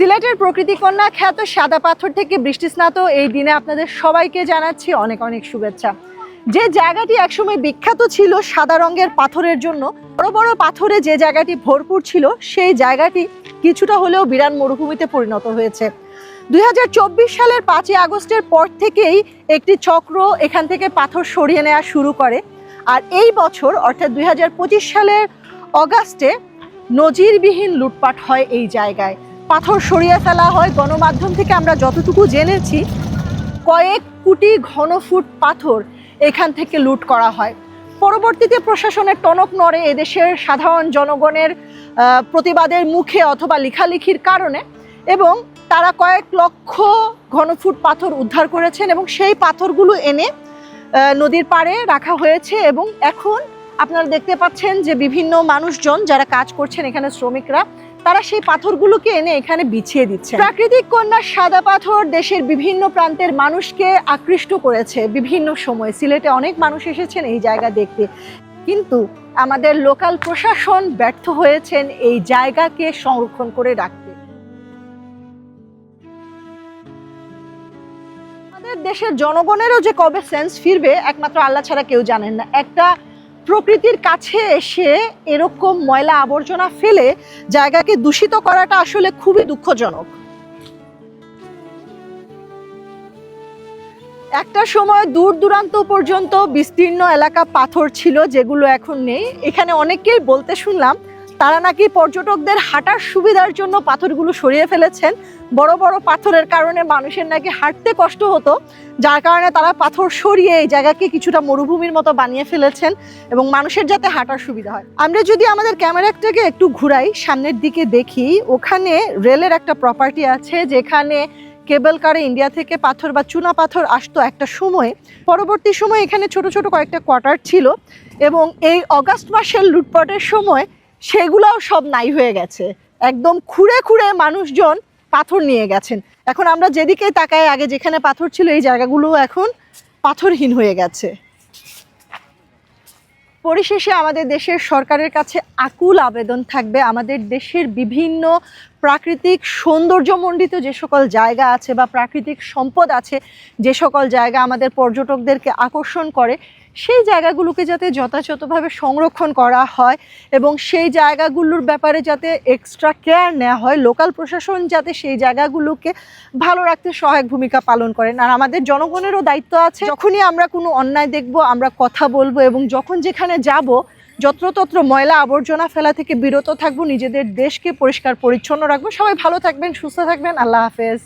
সিলেটের প্রকৃতি কন্যা খ্যাত সাদা পাথর থেকে বৃষ্টিস্নাত এই দিনে আপনাদের সবাইকে জানাচ্ছি অনেক অনেক শুভেচ্ছা। যে জায়গাটি একসময় বিখ্যাত ছিল সাদা রঙের পাথরের জন্য, বড় বড় পাথরে যে জায়গাটি ভরপুর ছিল, সেই জায়গাটি কিছুটা হলেও বিরান মরুভূমিতে পরিণত হয়েছে। দুই হাজার চব্বিশ সালের পাঁচই আগস্টের পর থেকেই একটি চক্র এখান থেকে পাথর সরিয়ে নেওয়া শুরু করে। আর এই বছর, অর্থাৎ দুই হাজার পঁচিশ সালের অগাস্টে নজিরবিহীন লুটপাট হয় এই জায়গায়। পাথর সরিয়ে ফেলা হয়। গণমাধ্যম থেকে আমরা যতটুকু জেনেছি, কয়েক কোটি ঘনফুট পাথর এখান থেকে লুট করা হয়। পরবর্তীতে প্রশাসনের টনক নড়ে এদেশের সাধারণ জনগণের প্রতিবাদের মুখে অথবা লেখালেখির কারণে এবং তারা কয়েক লক্ষ ঘনফুট পাথর উদ্ধার করেছেন এবং সেই পাথরগুলো এনে নদীর পাড়ে রাখা হয়েছে এবং এখন আপনারা দেখতে পাচ্ছেন যে বিভিন্ন মানুষজন যারা কাজ করছেন এখানে শ্রমিকরা তারা সেই পাথরগুলোকে এনে এখানে বিছিয়ে দিচ্ছে। প্রাকৃতিক কন্যা সাদা পাথর দেশের বিভিন্ন প্রান্তের মানুষকে আকৃষ্ট করেছে। বিভিন্ন সময় সিলেটে অনেক মানুষ এসেছেন এই জায়গা দেখতে। কিন্তু আমাদের লোকাল প্রশাসন ব্যর্থ হয়েছেন এই জায়গাকে সংরক্ষণ করে রাখতে। আমাদের দেশের জনগণেরও যে কবে সেন্স ফিরবে, একমাত্র আল্লাহ ছাড়া কেউ জানেন না। একটা প্রকৃতির কাছে এসে এরকম ময়লা আবর্জনা ফেলে জায়গাকে দূষিত করাটা আসলে খুবই দুঃখজনক। একটা সময় দূর দূরান্ত পর্যন্ত বিস্তীর্ণ এলাকা পাথর ছিল যেগুলো এখন নেই। এখানে অনেকেই বলতে শুনলাম তারা নাকি পর্যটকদের হাঁটার সুবিধার জন্য পাথরগুলো সরিয়ে ফেলেছেন। বড় বড় পাথরের কারণে মানুষের নাকি হাঁটতে কষ্ট হতো। যার কারণে তারা পাথর সরিয়ে এই জায়গাকে কিছুটা মরুভূমির মতো বানিয়ে ফেলেছেন এবং মানুষের যাতে হাঁটার সুবিধা হয়। আমরা যদি আমাদের ক্যামেরাটাকে একটু ঘুরাই, সামনের দিকে দেখি, ওখানে রেলের একটা প্রপার্টি আছে যেখানে কেবল কারে ইন্ডিয়া থেকে পাথর বা চুনা পাথর আসতো একটা সময়ে। পরবর্তী সময় এখানে ছোট ছোট কয়েকটা কোয়ার্টার ছিল এবং এই অগাস্ট মাসের লুটপাটের সময় সেগুলোও সব নাই হয়ে গেছে। একদম খুঁড়ে খুঁড়ে মানুষজন পাথর নিয়ে গেছেন। এখন আমরা যেদিকে তাকাই, আগে যেখানে পাথর ছিল, এই জায়গাগুলো এখন পাথরহীন হয়ে গেছে। পরিশেষে আমাদের দেশের সরকারের কাছে আকুল আবেদন থাকবে। আমাদের দেশের বিভিন্ন প্রাকৃতিক সৌন্দর্যমণ্ডিত যে সকল জায়গা আছে বা প্রাকৃতিক সম্পদ আছে, যে সকল জায়গা আমাদের পর্যটকদেরকে আকর্ষণ করে, সেই জায়গাগুলোকে যাতে যথাযথভাবে সংরক্ষণ করা হয় এবং সেই জায়গাগুলোর ব্যাপারে যাতে এক্সট্রা কেয়ার নেওয়া হয় লোকাল প্রশাসন যাতে সেই জায়গাগুলোকে ভালো রাখতে সহায়ক ভূমিকা পালন করেন। আর আমাদের জনগণেরও দায়িত্ব আছে, যখনই আমরা কোনো অন্যায় দেখব, আমরা কথা বলব এবং যখন যেখানে যাব যত্রতত্র ময়লা আবর্জনা ফেলা থেকে বিরত থাকব, নিজেদের দেশকে পরিষ্কার পরিচ্ছন্ন রাখব। সবাই ভালো থাকবেন, সুস্থ থাকবেন। আল্লাহ হাফেজ।